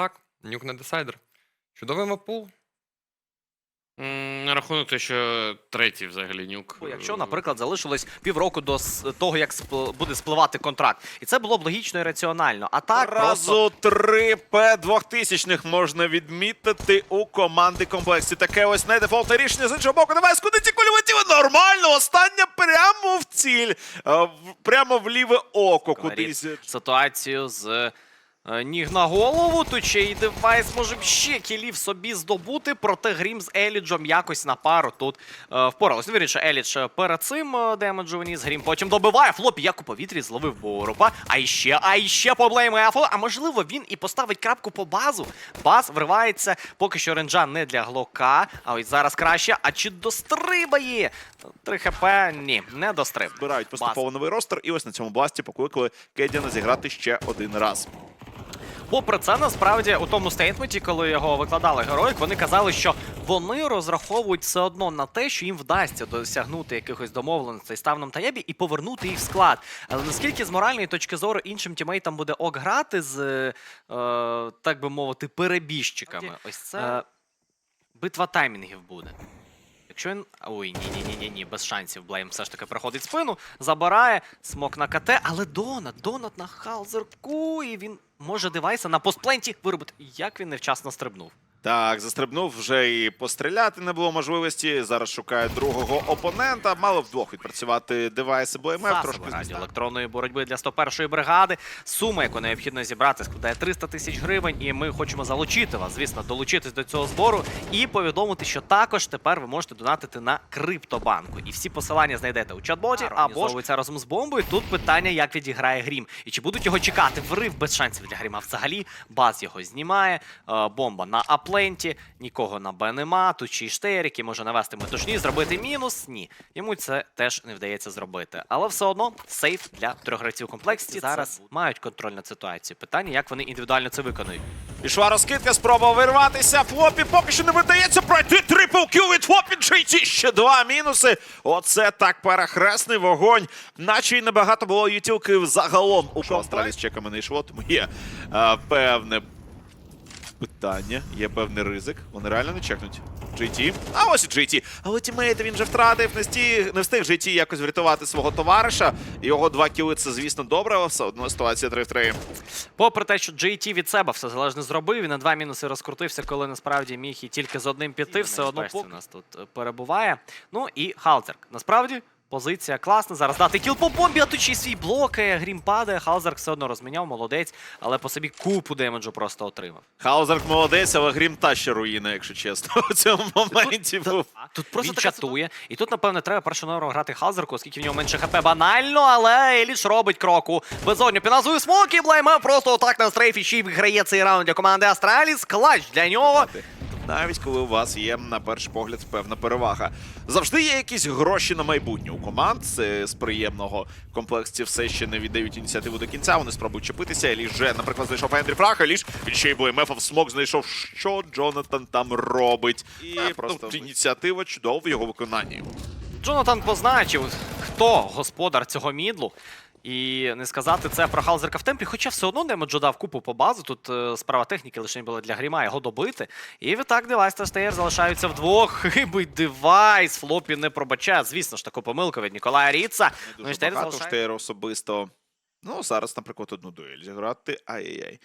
так, нюк на десайдер. Чудовий мапул. На рахунок того, що третій взагалі нюк. Якщо, наприклад, залишилось півроку до того, як спл- буде спливати контракт, і це було б логічно і раціонально. А так просто Разу три П-2000 можна відмітити у команди комплексі. Таке ось не дефолтне рішення з іншого боку. Давай куди ті кулі летіли. Нормально. Остання прямо в ціль. Е, Прямо в ліве око. Кудись. ситуацію з ніг на голову. Тут ще і девайс може б ще кілів собі здобути. Проте Грім з Еліджом якось на пару тут е, впоралось. Ну, вірніше, Елідж е, перед цим е, демеджу вніс. Грім потім добиває. Флопі як у повітрі зловив Боропа. А іще, а іще по блеймефу. А можливо, він і поставить крапку по базу. Баз вривається. Поки що ренджа не для глока. А ось зараз краще. А чи дострибає? 3 хп? Ні, не достриб. Збирають поступово новий ростер, і ось на цьому бласті покликали Кедіана зіграти ще один раз. Попри це, насправді у тому стейтменті, коли його викладали героїк, вони казали, що вони розраховують все одно на те, що їм вдасться досягнути якихось домовленостей з Тавном та Єбі і повернути їх в склад. Але наскільки з моральної точки зору іншим тімейтам буде ок грати з, е, так би мовити, перебіжчиками? Ось це битва таймінгів буде. Якщо він. Ой, ні, ні, ні, ні, ні, без шансів. Блейм все ж таки проходить спину, забирає, смок на КТ, але Донат, Донат на халзерку, і він може девайса на постпленті виробити. Як він невчасно стрибнув? Так, застрибнув вже і постріляти не було можливості. Зараз шукає другого опонента. Мало вдвох відпрацювати девайси БМФ. Трошки Засоби раді електронної боротьби для 101-ї бригади. Сума, яку необхідно зібрати, складає 300 тисяч гривень. І ми хочемо залучити вас, звісно, долучитись до цього збору і повідомити, що також тепер ви можете донатити на криптобанку. І всі посилання знайдете у чат-боті або ж це разом з бомбою. Тут питання, як відіграє грім, і чи будуть його чекати. Врив без шансів для гріма. Взагалі баз його знімає. е, Бомба на апленті, нікого на Б нема. Тут ще й який може навести метушні, зробити мінус. Ні, йому це теж не вдається зробити. Але все одно сейф для трьох гравців комплексі зараз мають контроль над ситуацією. Питання, як вони індивідуально це виконують. Пішла розкидка, спроба вирватися. Флопі поки що не видається пройти трипл кіл від Флопі JT. Ще два мінуси. Оце так перехресний вогонь. Наче й небагато було ютілки загалом. У Австралії з чеками не йшло, тому є а, певне питання, є певний ризик. Вони реально не чекнуть. JT. А ось і JT. Але тімейти він же втратив, не стіг, не встиг JT якось врятувати свого товариша. Його два кіли це, звісно, добре, але все одно ситуація 3 в 3. Попри те, що JT від себе все залежно зробив, він на два мінуси розкрутився, коли насправді міг і тільки з одним піти, все одно у нас тут перебуває. Ну і Халзерк. Насправді. Позиція класна. Зараз дати кіл по бомбі, а тут свій блокає, грім падає. Халзерк все одно розміняв, молодець, але по собі купу демеджу просто отримав. Хаузерк молодець, але грім та ще руїна, якщо чесно. У цьому моменті був. Тут просто він чатує. І тут, напевне, треба першу норму грати Халзерку, оскільки в нього менше хп банально, але Еліш робить кроку. Безодню піназує смок і блейме просто отак на стрейфі ще й виграє цей раунд для команди Астраліс. Клач для нього. Навіть коли у вас є на перший погляд певна перевага. Завжди є якісь гроші на майбутнє у команд. Це з приємного комплексі все ще не віддають ініціативу до кінця. Вони спробують чепитися. Еліш вже, наприклад, знайшов Ендрі Фрах. Еліш він ще й БМФ смок знайшов, що Джонатан там робить. І просто ініціатива чудова в його виконанні. Джонатан позначив, хто господар цього мідлу. І не сказати це про Халзерка в темпі, хоча все одно Демеджо дав купу по базу. Тут е, справа техніки лише була для гріма його добити. І відтак девайс та Стеєр залишаються вдвох. Хибить девайс. Флопі не пробачає. Звісно ж, таку помилку від Ніколая Ріца. Ну і багато залишає- особисто. Ну, зараз, наприклад, одну дуель зіграти. Ай-яй-яй.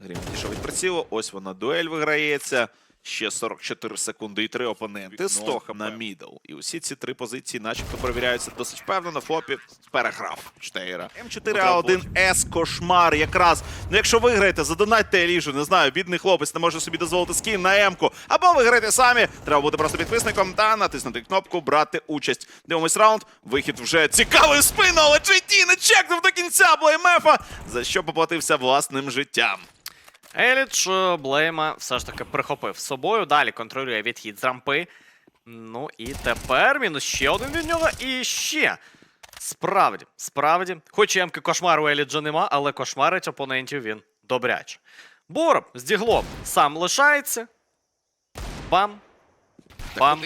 Грім пішов від прицілу. Ось вона дуель виграється. Ще 44 секунди і три опоненти. 100 на мідл. І усі ці три позиції, начебто, перевіряються досить впевнено. Флопі переграв Штейра. М4А1С кошмар якраз. Ну, якщо виграєте, задонатьте Еліжу. Не знаю, бідний хлопець не може собі дозволити скін на М-ку. Або виграйте самі. Треба бути просто підписником та натиснути кнопку брати участь. Дивимось раунд. Вихід вже цікавий спину, але GT не чекнув до кінця Блеймефа, за що поплатився власним життям. Еліч Блейма все ж таки прихопив з собою. Далі контролює відхід з рампи. Ну і тепер мінус ще один від нього. І ще. Справді, справді. Хоч і емки кошмару Еліджа нема, але кошмарить опонентів він добряче. Бором з діглом сам лишається. Бам. Бам.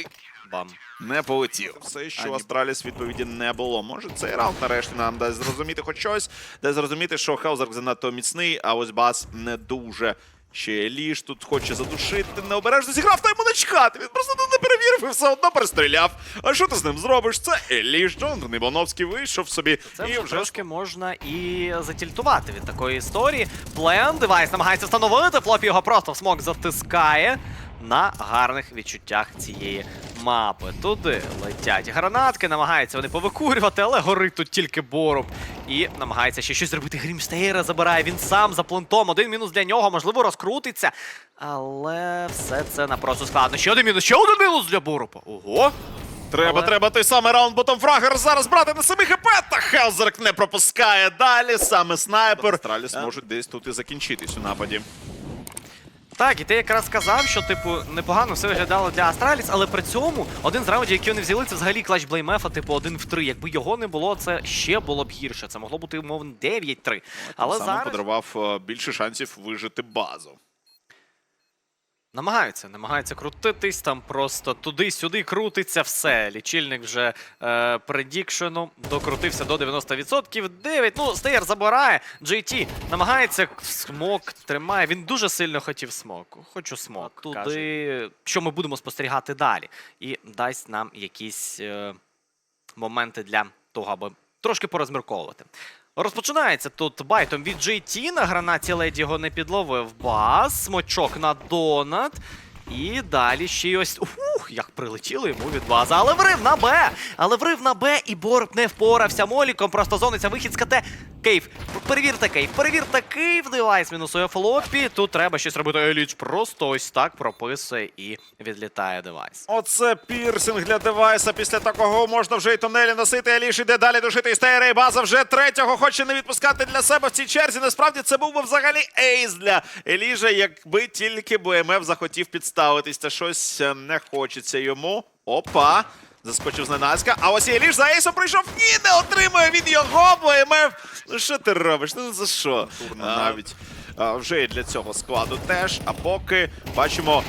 Бам. Не полетів. Все, що Ані- Астраліс відповіді не було. Може, цей раунд нарешті нам дасть зрозуміти хоч щось, дасть зрозуміти, що Хаузерк занадто міцний, а ось Бас не дуже. Ще Ліж тут хоче задушити, необережно зіграв, та йому начхати. Він просто тут не перевірив і все одно перестріляв. А що ти з ним зробиш? Це Еліш, Джонатан Івановський вийшов собі Це і вже вже трошки можна і затільтувати від такої історії. Плен, девайс намагається встановити, Флопі його просто в смок затискає на гарних відчуттях цієї мапи. Туди летять гранатки, намагаються вони повикурювати, але горить тут тільки Боруб. І намагається ще щось зробити. Грімстейра забирає, він сам за плентом. Один мінус для нього, можливо, розкрутиться. Але все це напросто складно. Ще один мінус, ще один мінус для Боруба. Ого! Треба, Але- треба той самий раунд ботом фрагер зараз брати на самі хп, та Хелзерк не пропускає далі. Саме снайпер. Астраліс можуть десь тут і закінчитись у нападі. Так, і ти якраз сказав, що типу непогано все виглядало для Астраліс, але при цьому один з раундів, які вони взяли, це взагалі клач Блеймефа, типу один в три. Якби його не було, це ще було б гірше. Це могло бути умовно 9-3. Але Саме зараз подарував е, більше шансів вижити базу. Намагаються, намагаються крутитись, там просто туди-сюди крутиться все. Лічильник вже е, предікшену докрутився до 90%. 9. Ну, Стеєр забирає. JT намагається смок тримає. Він дуже сильно хотів смок. Хочу смок. Туди, що ми будемо спостерігати далі. І дасть нам якісь е, моменти для того, аби трошки порозмірковувати. Розпочинається тут байтом від JT. На гранаті леді його не підловив бас. Смочок на донат. І далі ще й ось. Ух, як прилетіло йому від бази. Але врив на Б! Але врив на Б, і Борб не впорався. Моліком просто зониться вихід з КТ. Кейв, перевірте кейв, перевірте кейв, девайс мінусує флопі. Тут треба щось робити. Еліч просто ось так прописує і відлітає девайс. Оце пірсинг для девайса. Після такого можна вже й тунелі носити. Аліш іде далі душити. І база вже третього хоче не відпускати для себе в цій черзі. Насправді це був би взагалі ейс для Еліжа, якби тільки БМФ захотів підставитись. Та щось е, не хочеться йому. Опа! Заскочив зненацька. А ось і Еліш за ейсом прийшов. Ні, не отримує він його. БМФ. Ну що ти робиш? Ну за що? Навіть а, вже і для цього складу теж. А поки бачимо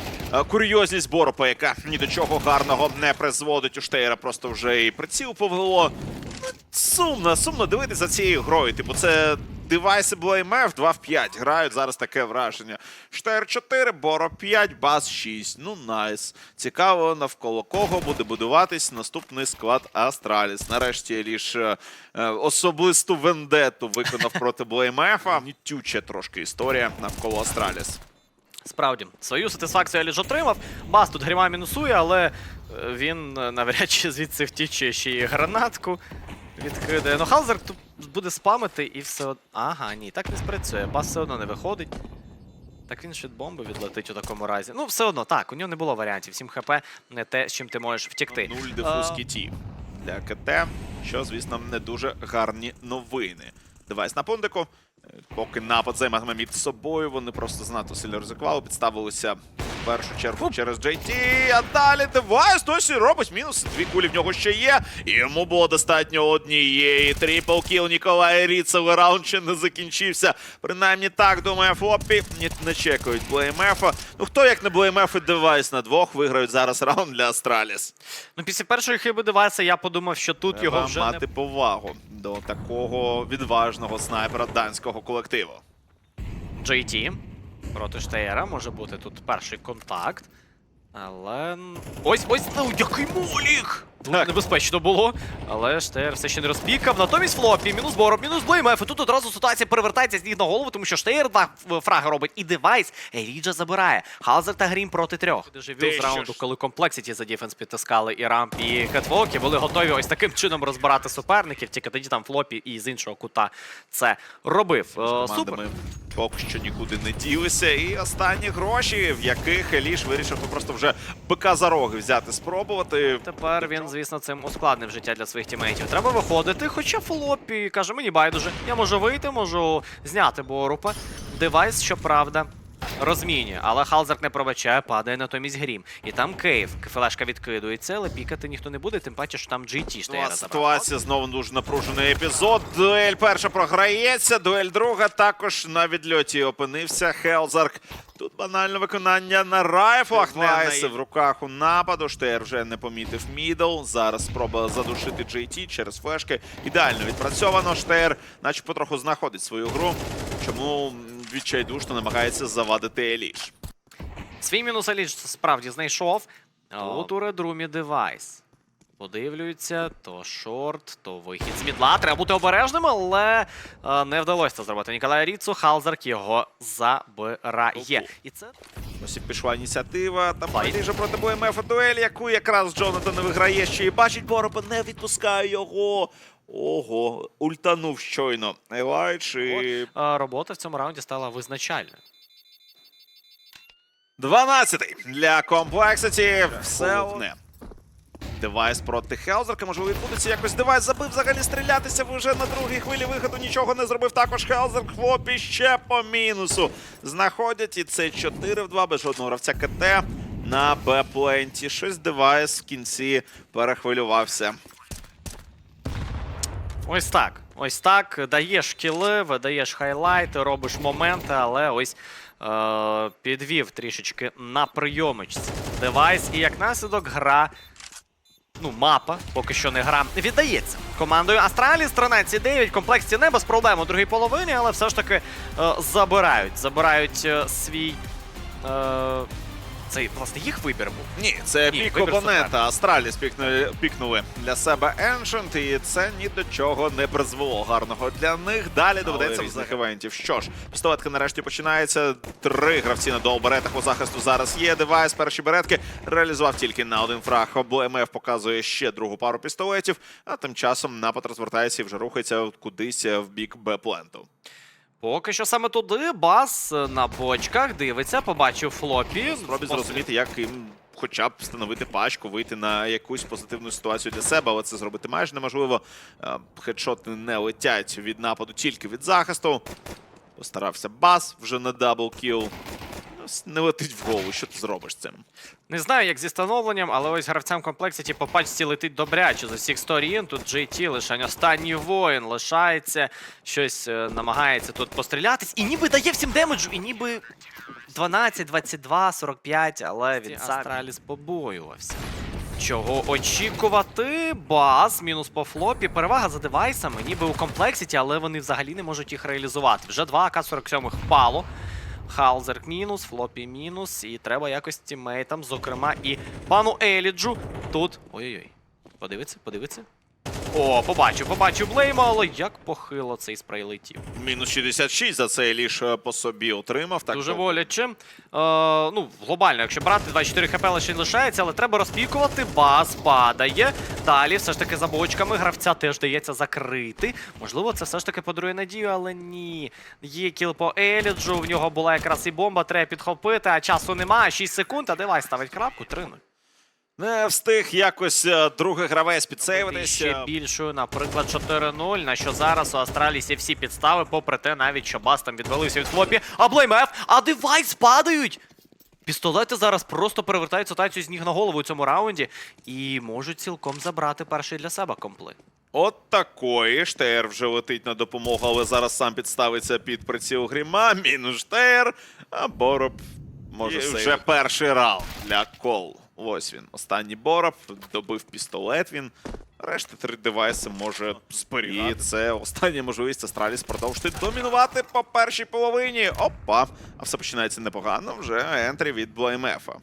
курйозність Боропа, яка ні до чого гарного не призводить. У Штейра просто вже і приціл повело. Сумно, сумно дивитися за цією грою. Типу, це девайси BlameF 2 в 5 грають зараз таке враження. Штейр 4, Боро 5, Бас 6. Ну, найс. Цікаво, навколо кого буде будуватись наступний склад Астраліс. Нарешті ліж е, е, особисту вендету виконав проти BlameF. Нітюча трошки історія навколо Астраліс. Справді, свою сатисфакцію Еліж отримав. Бас тут гріма мінусує, але е, він навряд чи звідси втіче ще й гранатку. Відкидає. Ну, Халзер тут буде спамити і все. од- Ага, ні, так не спрацює. Бас все одно не виходить. Так він ще бомби відлетить у такому разі. Ну, все одно, так, у нього не було варіантів. 7 хп не те, з чим ти можеш втікти. Нуль дефуз А, кіті для КТ, що, звісно, не дуже гарні новини. Девайс на пундику. Е, Поки напад займатиме мід собою, вони просто занадто сильно ризикували, підставилися в першу чергу через JT, а далі девайс досі робить мінус. Дві кулі в нього ще є. І йому було достатньо однієї. Трипл кіл Ніколая Ріцева. Раунд ще не закінчився. Принаймні так думає Флоппі. Ні, не чекають BMF. Ну хто як не BMF і девайс на двох виграють зараз раунд для Астраліс. Ну, після першої хиби девайса я подумав, що тут Треба його вже мати не повагу до такого відважного снайпера данського колективу. JT проти Штеєра. Може бути тут перший контакт. Але. Ось ось ну, який молік! Дуже Так. небезпечно було. Але Штеєр все ще не розпікав. Натомість флопі, мінус бороб, мінус блеймеф. І тут одразу ситуація перевертається з ніг на голову, тому що Штеєр два фраги робить і девайс. Еріджа забирає. Халзер та Грім проти трьох. Дуже з раунду, ж? коли комплексіті за дефенс підтискали і рамп, і хетвоки, були готові ось таким чином розбирати суперників. Тільки тоді там флопі і з іншого кута це робив. Е, Супер. поки що нікуди не ділися. І останні гроші, в яких Еліш вирішив просто вже бика за роги взяти, спробувати. Тепер він, звісно, цим ускладнив життя для своїх тімейтів. Треба виходити, хоча Флопі каже, мені байдуже. Я можу вийти, можу зняти Борупа. Девайс, щоправда, розмінює, але Халзерк не пробачає, падає натомість грім. І там Кейв. Флешка відкидується, але пікати ніхто не буде, тим паче, що там GT Ну, а ситуація знову дуже напружений епізод. Дуель перша програється, дуель друга також на відльоті опинився. Хелзарк. Тут банальне виконання на райфлах. Вайси в руках у нападу. Штейр вже не помітив мідл. Зараз спроба задушити JT через флешки. Ідеально відпрацьовано. Штейр, наче потроху знаходить свою гру. Чому відчайдушно намагається завадити Еліш. Свій мінус Еліш справді знайшов. Тут у редрумі девайс. Подивлюються, то шорт, то вихід з мідла. Треба бути обережним, але е, не вдалося це зробити. Ніколай Ріцу, Халзарк його забирає. І це Ось і пішла ініціатива. Там Еліша проти БМФ дуель, яку якраз Джонатан не виграє ще і бачить Боропа, не відпускає його. Ого, ультанув щойно. Елайч і е, робота в цьому раунді стала визначальною. 12-й для комплекситі. Все одне. Девайс проти Хелзерка. Можливо, відбудеться якось девайс забив взагалі стрілятися вже на другій хвилі виходу. Нічого не зробив. Також Хелзерк. Хлопі ще по мінусу. Знаходять і це 4 в 2 без жодного гравця КТ на Б-пленті. Щось девайс в кінці перехвилювався. Ось так. Ось так. Даєш кіли, видаєш хайлайти, робиш моменти, але ось е- підвів трішечки на прийомичці девайс. І як наслідок гра. Ну, мапа, поки що не гра, віддається командою Астраліс 13-9, комплексі неба спробуємо у другій половині, але все ж таки е, забирають. Забирають е, свій. Е, це власне їх вибір був. Ні, це Ні, пік вибір опонента. Астраліс пікнули, пікнули для себе Ancient, і це ні до чого не призвело гарного для них. Далі доведеться різних івентів. Що ж, пістолетка нарешті починається. Три гравці на доу-беретах у захисту зараз є. Девайс перші беретки реалізував тільки на один фраг. БМФ показує ще другу пару пістолетів, а тим часом напад розвертається і вже рухається кудись в бік Б-пленту. Поки що саме туди бас е, на бочках дивиться, побачив флопі. Спробуй зрозуміти, як їм хоча б встановити пачку, вийти на якусь позитивну ситуацію для себе, але це зробити майже неможливо. Е, Хедшоти не летять від нападу, тільки від захисту. Постарався бас вже на даблкіл. Не летить в голову, що ти зробиш з цим. Не знаю, як зі становленням, але ось гравцям комплексіті по пачці летить добряче з усіх сторін. Тут JT лишень останній воїн лишається, щось е, намагається тут пострілятись. І ніби дає всім демеджу, і ніби 12, 22, 45, але він Астраліс побоювався. Чого очікувати? Бас, мінус по флопі, перевага за девайсами, ніби у комплексіті, але вони взагалі не можуть їх реалізувати. Вже два АК-47 впало. Халзерк мінус, флопі мінус, і треба якось тіммейтам, зокрема, і пану Еліджу тут. Ой-ой-ой. Подивиться, подивиться. О, побачив, побачив Блейма, але як похило цей спрей летів. Мінус 66 за це лише по собі отримав. Так Дуже боляче. Е, ну, глобально, якщо брати 24 хп лише лишається, але треба розпікувати. Бас падає. Далі все ж таки за бочками гравця теж дається закрити. Можливо, це все ж таки подарує надію, але ні. Є кіл по Еліджу, в нього була якраз і бомба, треба підхопити, а часу немає. 6 секунд, а девайс ставить крапку, 3-0. Не встиг якось е, другий гравець підсейвитись. ще більшою, наприклад, 4-0, на що зараз у Астралісі всі підстави, попри те, навіть що бас там відвалився від флопі. А Блеймеф, а девайс падають! Пістолети зараз просто перевертають ситуацію з ніг на голову у цьому раунді і можуть цілком забрати перший для себе комплект. От такої. Штейр вже летить на допомогу, але зараз сам підставиться під приціл гріма. Мінус Штейр, а Бороб може І вже перший раунд для кол. Ось він. Останній Бороб, добив пістолет він. Решта три девайси може зберігати. І це остання можливість Астраліс продовжити домінувати по першій половині. Опа! А все починається непогано. Вже ентрі від Блаймефа.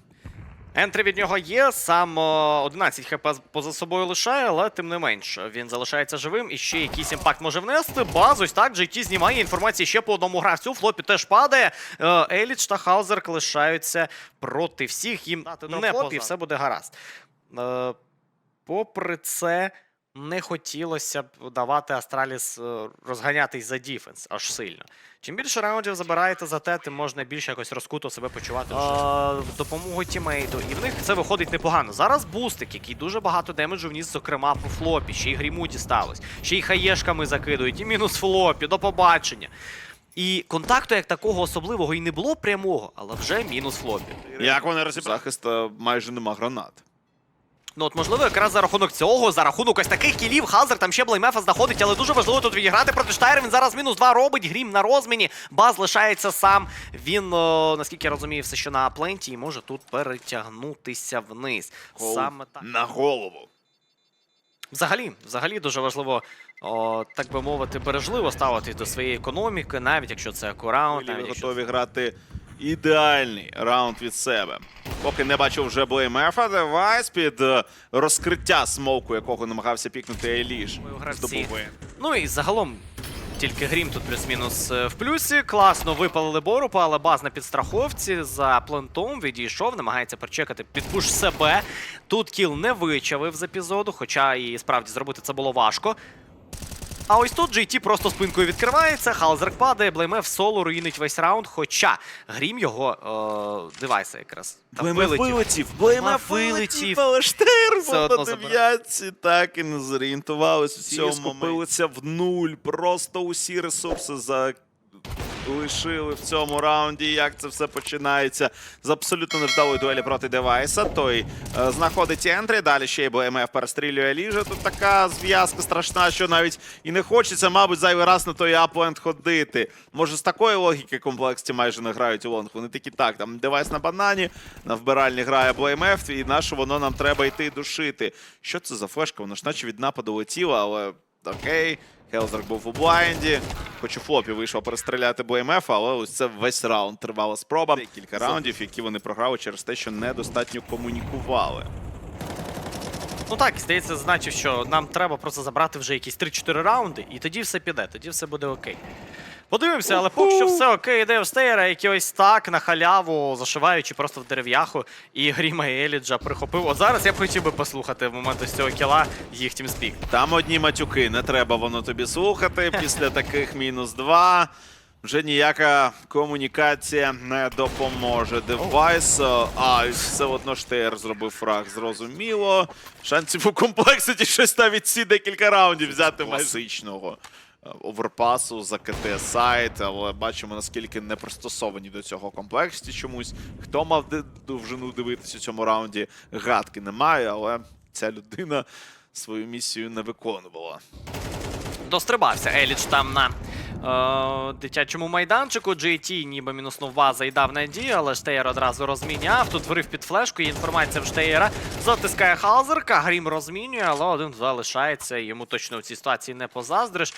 Ентрі від нього є, сам 11 хп поза собою лишає, але тим не менш він залишається живим і ще якийсь імпакт може внести. Баз, ось так, JT знімає інформації ще по одному гравцю. Флопі теж падає. Е, Еліч та Хаузерк лишаються проти всіх. Їм не флопі, все буде гаразд. Е, Попри це, не хотілося б давати Астраліс е, розганятись за діфенс аж сильно. Чим більше раундів забираєте за те, тим можна більше якось розкуто себе почувати а, допомогу тімейту. І в них це виходить непогано. Зараз бустик, який дуже багато демеджу вніс, зокрема по флопі, ще й гріму дісталось, ще й хаєшками закидують, і мінус флопі, до побачення. І контакту як такого особливого і не було прямого, але вже мінус флопі. Як вони розібрали? Захист майже нема гранат. Ну от можливо, якраз за рахунок цього, за рахунок ось таких кілів, Хазер там ще Блеймефа знаходить, але дуже важливо тут відіграти проти Штайр. Він зараз мінус 2 робить, грім на розміні. Баз лишається сам. Він, о, наскільки я розумію, все ще на пленті і може тут перетягнутися вниз. Гол Саме так. на голову. Взагалі, взагалі дуже важливо, о, так би мовити, бережливо ставитись до своєї економіки, навіть якщо це акураунд, Ліві навіть якщо готові грати ідеальний раунд від себе. Поки не бачив вже блеймефа, девайс під е, розкриття смоуку, якого намагався пікнути Еліш. Ну і загалом. Тільки грім тут плюс-мінус е, в плюсі. Класно випалили Борупа, але баз на підстраховці за плентом відійшов, намагається прочекати під пуш себе. Тут кіл не вичавив з епізоду, хоча і справді зробити це було важко. А ось тут GT просто спинкою відкривається, Халзерк падає, Блеймеф соло руїнить весь раунд, хоча грім його е, девайса якраз. Блеймеф вилетів. вилетів, Блеймеф вилетів. але Все по дев'ятці так і не зорієнтувались у Всі цьому скупилися в нуль, просто усі ресурси за... лишили в цьому раунді. Як це все починається з абсолютно невдалої дуелі проти девайса. Той е, знаходить ентрі, далі ще й БМФ перестрілює ліже. Тут така зв'язка страшна, що навіть і не хочеться, мабуть, зайвий раз на той апленд ходити. Може, з такої логіки комплексті майже не грають у лонг. Вони такі так, там девайс на банані, на вбиральні грає БМФ, і на що воно нам треба йти душити. Що це за флешка? Воно ж наче від нападу летіла, але окей. Хелзерк був у блайнді. Хоч у флопі вийшов перестріляти БМФ, але ось це весь раунд тривала спроба. Кілька раундів, які вони програли через те, що недостатньо комунікували. Ну так, здається, значить, що нам треба просто забрати вже якісь 3-4 раунди, і тоді все піде, тоді все буде окей. Подивимося, але поки що все окей, йде в стейра, який ось так на халяву, зашиваючи просто в дерев'яху, і Гріма і Еліджа прихопив. От зараз я б хотів би послухати в момент ось цього кіла їх тімспік. Там одні матюки, не треба воно тобі слухати. Після таких мінус два. Вже ніяка комунікація не допоможе. Девайс, а все одно Штейр зробив фраг, зрозуміло. Шансів у комплекситі щось навіть ці декілька раундів взяти класичного оверпасу за КТ сайт, але бачимо наскільки не пристосовані до цього комплексі чомусь. Хто мав довжину дивитися у цьому раунді, гадки немає, але ця людина свою місію не виконувала. Дострибався Еліч там на дитячому майданчику. GT ніби мінуснув ваза і дав надію, але Штеєр одразу розміняв. Тут вирив під флешку, є інформація в Штеєра. Затискає Халзерка, Грім розмінює, але один залишається. Йому точно в цій ситуації не позаздриш.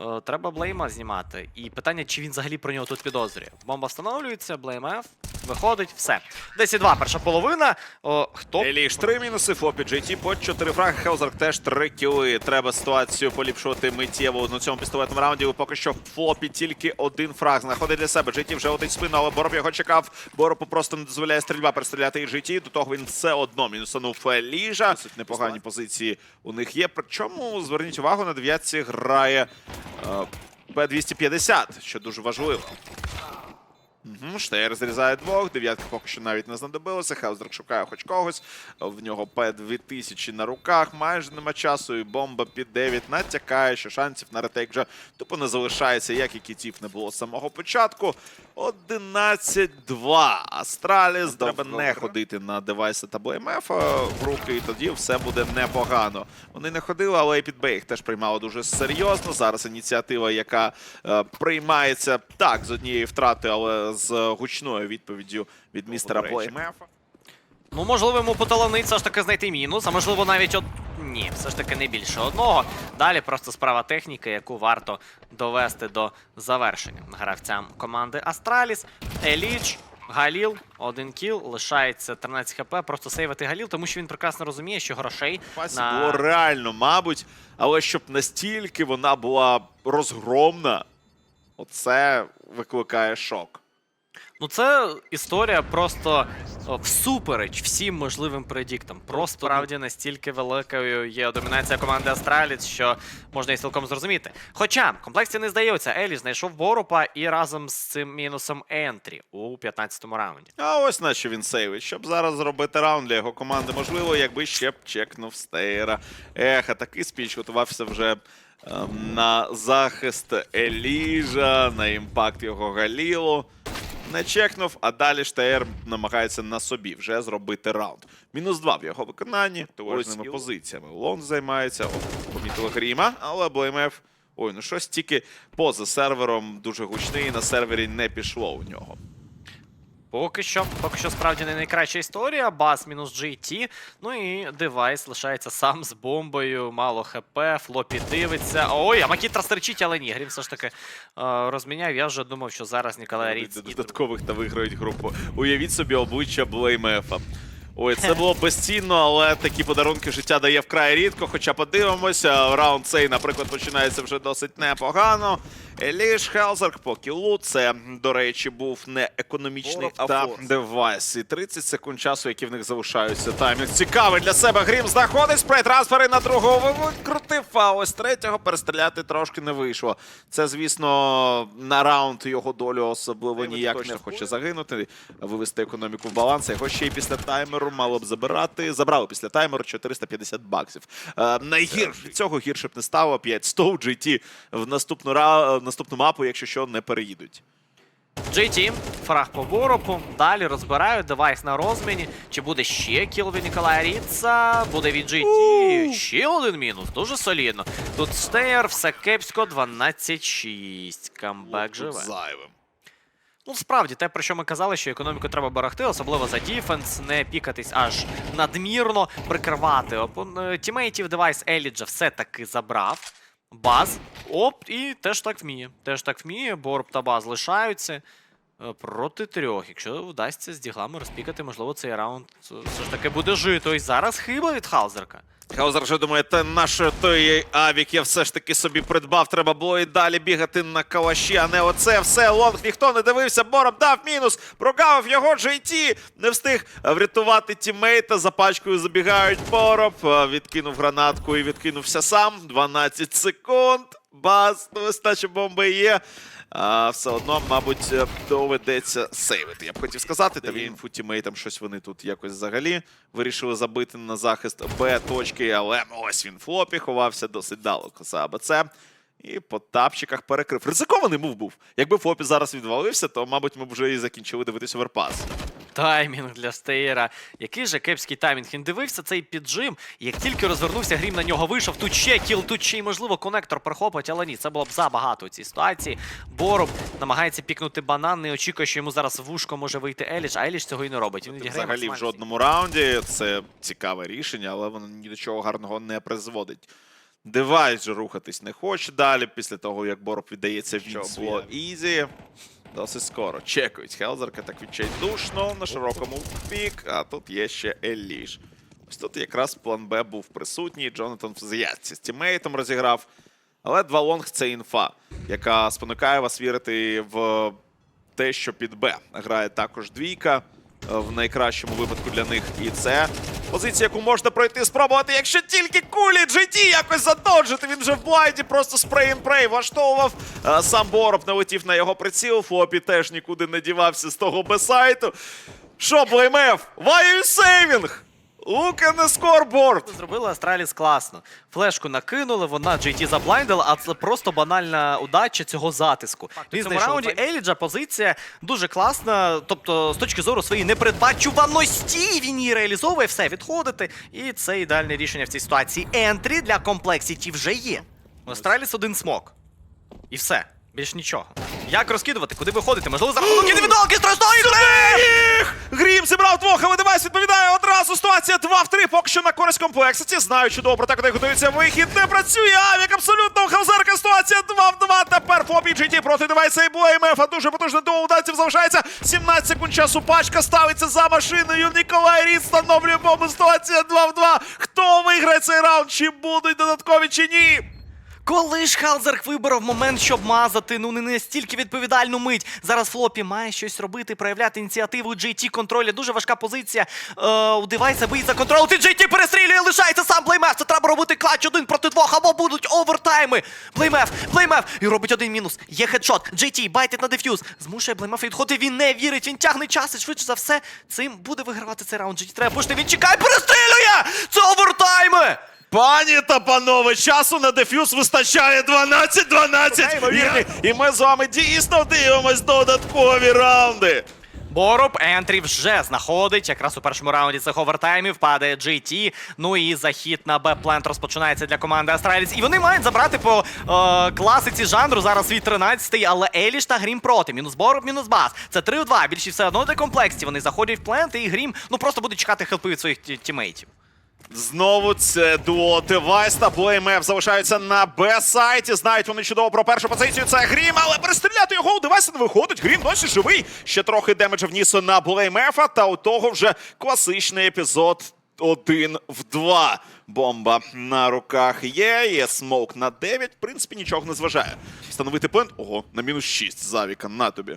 Е, треба Блейма знімати. І питання, чи він взагалі про нього тут підозрює. Бомба встановлюється, Блейм Ф, виходить, все. 10-2, перша половина. О, хто Еліш, три мінуси, Флопі GT по 4 фраги, Хелзерк теж 3 кіли. Треба ситуацію поліпшувати миттєво на цьому пістолетному раунді. Поки що Флопі тільки один фраг знаходить для себе. GT вже отить спину, але Бороб його чекав. Боропу просто не дозволяє стрільба перестріляти і GT. До того він все одно мінусанув ліжа. Досить непогані позиції у них є. Причому зверніть увагу, на дев'ятці грає е, П-250, що дуже важливо. Угу, Штейр зрізає двох, дев'ятка поки що навіть не знадобилося. Хелзерк шукає хоч когось. В нього П-2000 на руках, майже нема часу, і бомба під 9 натякає, що шансів на ретейк вже тупо не залишається, як і кітів не було з самого початку. 11-2. Астраліс треба не ходити на девайси та БМФ в руки, і тоді все буде непогано. Вони не ходили, але і підбей їх теж приймало дуже серйозно. Зараз ініціатива, яка е, приймається так з однієї втрати, але з гучною відповіддю від містера БМФ. Ну, можливо, йому поталанить все ж таки знайти мінус, а можливо навіть од... Ні, все ж таки не більше одного. Далі просто справа техніки, яку варто довести до завершення гравцям команди Астраліс. Еліч, Галіл, один кіл, лишається 13 хп. Просто сейвити Галіл, тому що він прекрасно розуміє, що грошей Пасі на... було реально, мабуть, але щоб настільки вона була розгромна, оце викликає шок. Ну, це історія просто всупереч всім можливим предіктам. Просто справді настільки великою є домінація команди Астраліц, що можна і цілком зрозуміти. Хоча комплексі не здається, Елі знайшов Боропа і разом з цим мінусом Ентрі у 15-му раунді. А ось на що він сейвить. Щоб зараз зробити раунд для його команди, можливо, якби ще б чекнув Стейра. Ех, а такий спіч готувався вже ем, на захист Еліжа, на імпакт його Галілу. Не чекнув, а далі Штейр намагається на собі вже зробити раунд. Мінус два в його виконанні, товарними позиціями. Лон займається, О, помітили Гріма, але БМФ. Ой, ну щось тільки поза сервером дуже гучний, і на сервері не пішло у нього. Поки що, поки що справді не найкраща історія. Бас мінус GT. Ну і девайс лишається сам з бомбою, мало хп, флопі дивиться. Ой, а Макітра стерчить, але ні. Грім все ж таки е, розміняв. Я вже думав, що зараз Ніколай Ріц. додаткових та виграють групу. Уявіть собі обличчя Блеймефа. Ой, це було безцінно, але такі подарунки життя дає вкрай рідко. Хоча подивимося, раунд цей, наприклад, починається вже досить непогано. Еліш Хелзерк по кілу. Це, до речі, був не економічний Афорс. девайс. І 30 секунд часу, які в них залишаються. Таймінг цікавий для себе. Грім знаходить спрей трансфери на другого. Викрутив, а ось третього перестріляти трошки не вийшло. Це, звісно, на раунд його долю особливо ніяк не хоче загинути, вивести економіку в баланс. Його ще й після таймеру мало б забирати. Забрали після таймеру 450 баксів. Е, найгірше від цього гірше б не стало 500 GT в наступну ра... в наступну мапу, якщо що, не переїдуть. GT, фраг по воропу. Далі розбирають девайс на розміні. Чи буде ще кіл від Ніколая Ріца? Буде від GT. Ще один мінус. Дуже солідно. Тут стеєр, все кепсько, 12-6. Камбек живе. зайвим. Ну, справді, те, про що ми казали, що економіку треба берегти, особливо за діфенс, не пікатись аж надмірно, прикривати. Тімейтів девайс Еліджа все-таки забрав. Баз. Оп, і теж так вміє. Теж так вміє. Борб та баз лишаються. е, Проти трьох. Якщо вдасться з діглами розпікати, можливо, цей раунд е, все ж таки буде жито. І зараз хиба від Хаузерка. Хаузер вже думає, та наш той авік я все ж таки собі придбав. Треба було і далі бігати на калаші, а не оце все. Лонг ніхто не дивився. Бороб дав мінус, прогавив його JT. Не встиг врятувати тіммейта. За пачкою забігають Бороб. Відкинув гранатку і відкинувся сам. 12 секунд. Баз, ну, нестача бомби є. А, все одно, мабуть, е, доведеться сейвити. Я б хотів сказати, та він футімейтам щось вони тут якось взагалі вирішили забити на захист Б точки, але ось він флопі ховався досить далеко за АБЦ. І по тапчиках перекрив. Ризикований мув був. Якби флопі зараз відвалився, то, мабуть, ми б вже і закінчили дивитися оверпас. Таймінг для Стеєра. Який же кепський таймінг. Він дивився цей піджим. І як тільки розвернувся, грім на нього вийшов. Тут ще кіл, тут ще й можливо конектор прохопить, але ні, це було б забагато у цій ситуації. Бороб намагається пікнути банан, не очікує, що йому зараз в вушко може вийти Еліш, а Еліш цього і не робить. Він Взагалі в жодному раунді це цікаве рішення, але воно ні до чого гарного не призводить. Девайс же рухатись не хоче далі, після того, як Бороб віддається від ізі. Досить скоро. Чекають Хелзерка так відчайдушно на широкому пік, а тут є ще Еліш. Ось тут якраз план Б був присутній. Джонатан в зв'язці з тіммейтом розіграв. Але два лонг це інфа, яка спонукає вас вірити в те, що під Б грає також двійка в найкращому випадку для них. І це позиція, яку можна пройти, спробувати, якщо тільки кулі GT якось задовжити. Він вже в блайді просто спрей прей влаштовував. Е, Сам Бороб налетів на його приціл. Флопі теж нікуди не дівався з того Б-сайту. Що, Блеймев? Why are you saving? Look at the scoreboard! Зробили Астраліс класно. Флешку накинули, вона GT заблайндила, а це просто банальна удача цього затиску. ти В цьому раунді Еліджа позиція дуже класна. Тобто, з точки зору своєї непередбачуваності він її реалізовує, все відходити. І це ідеальне рішення в цій ситуації. Ентрі для комплексіті вже є. У Астраліс один смок. І все. Більш нічого. Як розкидувати, куди виходити? Можливо, за рахунок індивідуалки страшної! Грім зібрав двох, але девайс відповідає одразу. Ситуація 2 в 3, поки що на користь комплексиці. Знаю, чудово про так, готується вихід. Не працює Авік, абсолютно у Хавзерка. Ситуація 2 в 2. Тепер Фобі GT проти девайса і Блеймефа. Дуже потужно до удавців залишається. 17 секунд часу. Пачка ставиться за машиною. Ніколай Рід встановлює бомбу. Ситуація 2 в 2. Хто виграє цей раунд? Чи будуть додаткові, чи ні? Коли ж Халзерк вибрав момент, щоб мазати, ну не настільки відповідальну мить. Зараз Флопі має щось робити, проявляти ініціативу GT контролю. Дуже важка позиція. Е, у девайса боїться контролити. GT перестрілює, лишається сам Блеймеф. Це треба робити клач один проти двох, або будуть овертайми. Блеймеф, Блеймеф. І робить один мінус. Є хедшот. GT байтить на деф'юз. Змушує Блеймефа відходити. Він не вірить, він тягне час і швидше за все цим буде вигравати цей раунд. GT треба пушти. Він чекає, перестрілює! Це овертайми! Пані та панове, часу на дефюз вистачає 12-12. І, і ми з вами дійсно дивимось додаткові раунди. Боруб Ентрі вже знаходить. Якраз у першому раунді цих овертаймів падає GT. Ну і захід на Б-плент розпочинається для команди Астраліс. І вони мають забрати по е, класиці жанру зараз свій 13-й, але Еліш та Грім проти. Мінус Боруб, мінус Бас. Це 3 в 2. Більшість все одно до комплексі. Вони заходять в плент, і Грім ну просто буде чекати хелпи від своїх ті- тімейтів. Знову це дуо Девайс та BlameF залишаються на Б-сайті. Знають вони чудово про першу позицію. Це Грім, але перестріляти його у Девайса не виходить. Грім досі живий. Ще трохи демеджа вніс на BlameF, та у того вже класичний епізод. Один в два. Бомба на руках є. Є смоук на 9. В принципі, нічого не зважає. Встановити плент. Ого, на мінус 6 завіка. На тобі.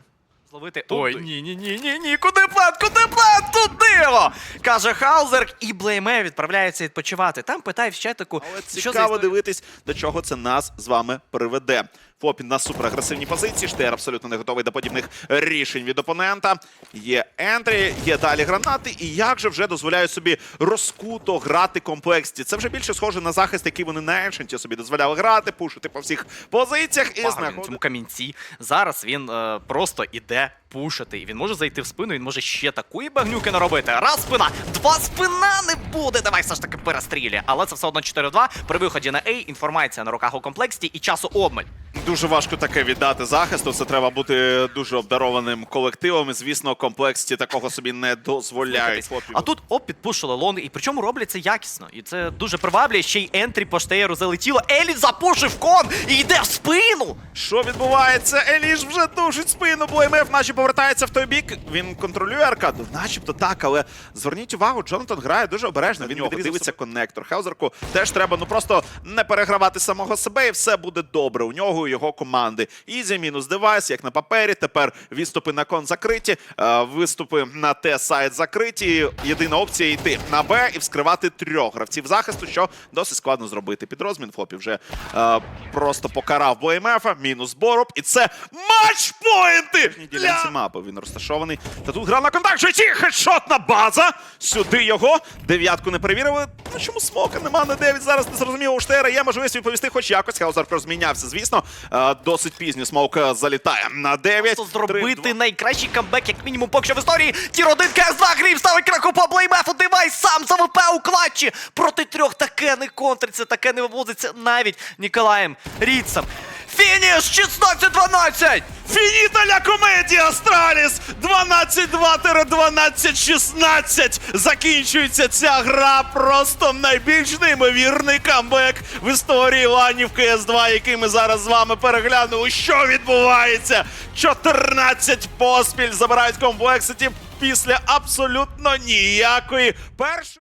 Зловити. Ой, ні, ні, ні, ні, ні, куди план, куди план, туди його! Каже Хаузер, і Блейме відправляється відпочивати. Там питає в чатику, Але що за цікаво дивитись, до чого це нас з вами приведе. Фопі на суперагресивній позиції. Штейр абсолютно не готовий до подібних рішень від опонента. Є ентрі, є далі гранати. І як же вже дозволяють собі розкуто грати комплексті. Це вже більше схоже на захист, який вони на Еншенті собі дозволяли грати, пушити по всіх позиціях і знаходити. цьому камінці. Зараз він е, просто іде пушити. І він може зайти в спину, він може ще такої багнюки наробити. Раз спина, два спина не буде. Давай все ж таки перестрілює. Але це все одно 4-2. При виході на A інформація на руках у комплекті і часу обмаль. Дуже важко таке віддати захисту. Це треба бути дуже обдарованим колективом. І звісно, комплексті такого собі не дозволяють. А тут оп, підпушили лонги, і причому роблять це якісно. І це дуже приваблює. Ще й ентрі по штеєру залетіло. Еліт запушив кон і йде в спину. Що відбувається? Еліш вже душить спину, бо МФ наче повертається в той бік. Він контролює аркаду, начебто так, але зверніть увагу, Джонатан грає дуже обережно. Він дивиться коннектор. Хеузерку теж треба ну просто не перегравати самого себе, і все буде добре. У нього його команди. Ізі мінус девайс, як на папері. Тепер відступи на кон закриті, е, виступи на Т сайт закриті. Єдина опція йти на Б і вскривати трьох гравців захисту, що досить складно зробити. Під розмін Флопі вже е, просто покарав БМФ, мінус Боруб, і це матчпоінти! Ділянці мапи він розташований. Та тут гра на контакт, житті, хедшотна база. Сюди його. Дев'ятку не перевірили. Ну чому смока нема на 9? Зараз не зрозуміло. У Штера є можливість відповісти хоч якось. Хаузер розмінявся, звісно. Е, досить пізні смок е, залітає на 9. Просто зробити найкращий камбек, як мінімум, поки що в історії. Тір 1 КС 2 Грім ставить. Девайс сам за ВП у клатчі. Проти трьох таке не контриться, таке не вивозиться навіть Ніколаєм Ріцем. Фініш 16-12! Фініта ля комедія Астраліс! 12-2-12-16! Закінчується ця гра. Просто найбільш неймовірний камбек в історії ланів КС2, який ми зараз з вами переглянули. Що відбувається? 14 поспіль забирають комплекситі після абсолютно ніякої першої.